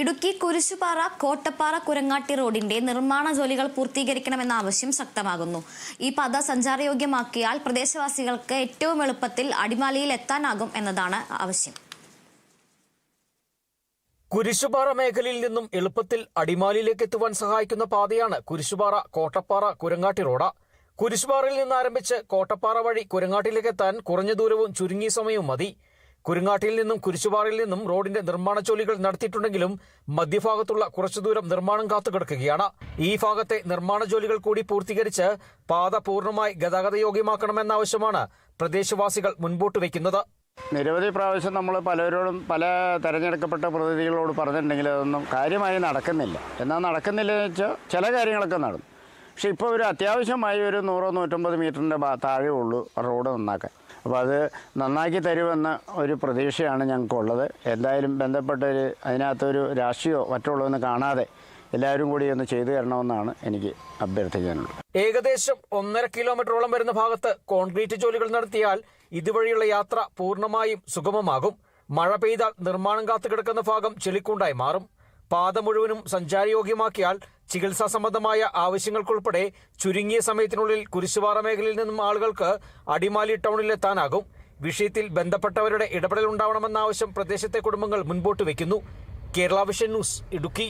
ഇടുക്കി കുരിശുപാറ കോട്ടപ്പാറ കുരങ്ങാട്ടി റോഡിന്റെ നിർമ്മാണ ജോലികൾ പൂർത്തീകരിക്കണമെന്ന ആവശ്യം ശക്തമാകുന്നു. ഈ പാത സഞ്ചാരയോഗ്യമാക്കിയാൽ പ്രദേശവാസികൾക്ക് ഏറ്റവും എളുപ്പത്തിൽ അടിമാലിയിൽ എത്താനാകും എന്നതാണ് ആവശ്യം. കുരിശുപാറ മേഖലയിൽ നിന്നും എളുപ്പത്തിൽ അടിമാലിയിലേക്ക് എത്തുവാൻ സഹായിക്കുന്ന പാതയാണ് കുരിശുപാറ കോട്ടപ്പാറ കുരങ്ങാട്ടി റോഡ്. കുരിശുപാറയിൽ നിന്ന് ആരംഭിച്ച് കോട്ടപ്പാറ വഴി കുരങ്ങാട്ടിലേക്ക് എത്താൻ കുറഞ്ഞ ദൂരവും ചുരുങ്ങിയ സമയവും മതി. കുരങ്ങാട്ടിയിൽ നിന്നും കുരിശുപാറയിൽ നിന്നും റോഡിന്റെ നിർമ്മാണ ജോലികൾ നടത്തിയിട്ടുണ്ടെങ്കിലും മധ്യഭാഗത്തുള്ള കുറച്ചു ദൂരം നിർമ്മാണം കാത്തുകിടക്കുകയാണ് ഈ ഭാഗത്തെ നിർമ്മാണ ജോലികൾ കൂടി പൂർത്തീകരിച്ച് പാത പൂർണമായി ഗതാഗതയോഗ്യമാക്കണമെന്ന ആവശ്യമാണ് പ്രദേശവാസികൾ മുൻപോട്ട് വയ്ക്കുന്നത്. നിരവധി പ്രാവശ്യം നമ്മൾ പലരോടും പല തെരഞ്ഞെടുക്കപ്പെട്ട പ്രതിനിധികളോട് പറഞ്ഞിട്ടുണ്ടെങ്കിൽ അതൊന്നും കാര്യമായി നടക്കുന്നില്ല. എന്നാൽ നടക്കുന്നില്ല എന്ന് വെച്ചാൽ ചില കാര്യങ്ങളൊക്കെ നടന്നു. പക്ഷെ ഇപ്പോൾ ഒരു അത്യാവശ്യമായി ഒരു നൂറോ നൂറ്റമ്പത് മീറ്ററിന്റെ താഴെ ഉള്ളൂ റോഡ് നന്നാക്കാൻ. അപ്പോൾ അത് നന്നാക്കി തരുമെന്ന ഒരു പ്രതീക്ഷയാണ് ഞങ്ങൾക്കുള്ളത്. എന്തായാലും ബന്ധപ്പെട്ടൊരു അതിനകത്തൊരു രാഷ്ട്രീയമോ മറ്റുള്ളതെന്ന് കാണാതെ എല്ലാവരും കൂടി ഒന്ന് ചെയ്തു തരണമെന്നാണ് എനിക്ക് അഭ്യർത്ഥിക്കാനുള്ളത്. ഏകദേശം ഒന്നര കിലോമീറ്ററോളം വരുന്ന ഭാഗത്ത് കോൺക്രീറ്റ് ജോലികൾ നടത്തിയാൽ ഇതുവഴിയുള്ള യാത്ര പൂർണമായും സുഗമമാകും. മഴ പെയ്താൽ നിർമ്മാണം കാത്തുകിടക്കുന്ന ഭാഗം ചെളിക്കുണ്ടായി മാറും. പാത മുഴുവനും സഞ്ചാരയോഗ്യമാക്കിയാൽ ചികിത്സാ സംബന്ധമായ ആവശ്യങ്ങൾക്കുൾപ്പെടെ ചുരുങ്ങിയ സമയത്തിനുള്ളിൽ കുരിശുപാറ മേഖലയിൽ നിന്നും ആളുകൾക്ക് അടിമാലി ടൗണിലെത്താനാകും. വിഷയത്തിൽ ബന്ധപ്പെട്ടവരുടെ ഇടപെടൽ ഉണ്ടാവണമെന്ന ആവശ്യം പ്രദേശത്തെ കുടുംബങ്ങൾ മുൻപോട്ട് വയ്ക്കുന്നു. Kerala vision news Idukki.